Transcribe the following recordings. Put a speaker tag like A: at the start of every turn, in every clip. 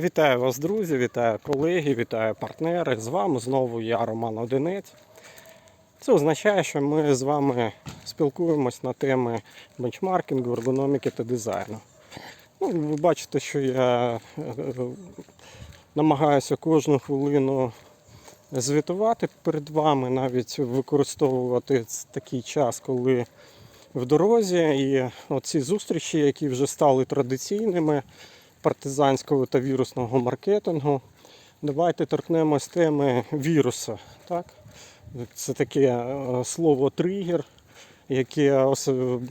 A: Вітаю вас, друзі, вітаю колеги, вітаю партнери. З вами знову я, Роман Одинець. Це означає, що ми з вами спілкуємось на теми бенчмаркінгу, ергономіки та дизайну. Ну, ви бачите, що я е, намагаюся кожну хвилину звітувати перед вами, навіть використовувати такий час, коли в дорозі. І оці зустрічі, які вже стали традиційними партизанського та вірусного маркетингу. Давайте торкнемось теми віруса. Так? Це таке е, слово тригер, яке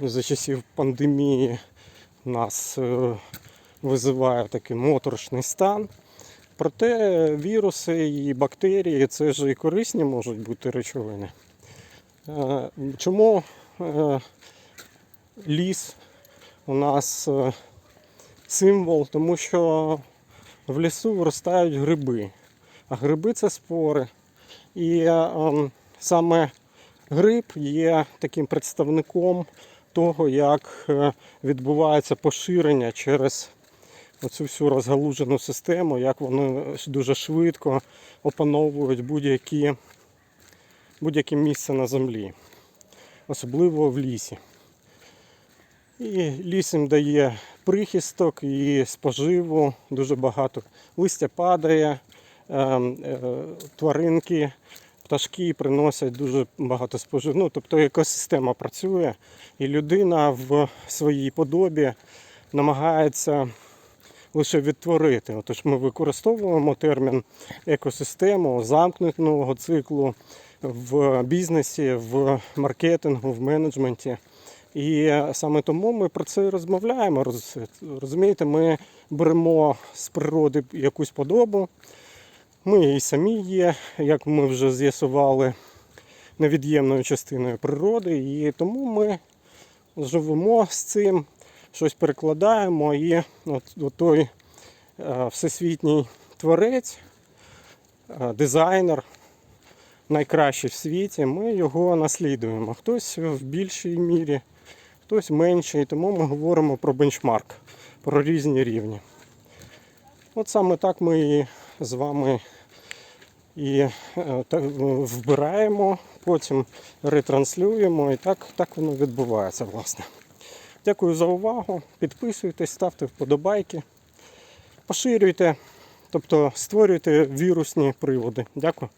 A: за часів пандемії нас е, визиває такий моторошний стан. Проте віруси і бактерії це ж і корисні можуть бути речовини. Е, Чому ліс у нас символ, тому що в лісу виростають гриби. А гриби це спори. І ем, саме гриб є таким представником того, як е, відбувається поширення через оцю всю розгалужену систему, як вони дуже швидко опановують будь-які, будь-яке місце на землі, особливо в лісі. І ліс їм дає прихисток і споживу, дуже багато листя падає, ем, е, тваринки, пташки приносять дуже багато споживу. Ну, тобто екосистема працює, і людина в своїй подобі намагається лише відтворити. Отож ми використовуємо термін екосистему замкненого циклу в бізнесі, в маркетингу, в менеджменті. І саме тому ми про це розмовляємо. Роз- Розумієте, ми беремо з природи якусь подобу. Ми і самі є, як ми вже з'ясували, невід'ємною частиною природи. І тому ми живемо з цим, щось перекладаємо. І от, от той е, всесвітній творець, е, дизайнер, найкращий в світі, ми його наслідуємо. Хтось в більшій мірі, хтось менше, і тому ми говоримо про бенчмарк, про різні рівні. От саме так ми і з вами і е, вбираємо, потім ретранслюємо, і так, так воно відбувається, власне. Дякую за увагу. Підписуйтесь, ставте вподобайки, поширюйте, тобто створюйте вірусні приводи. Дякую.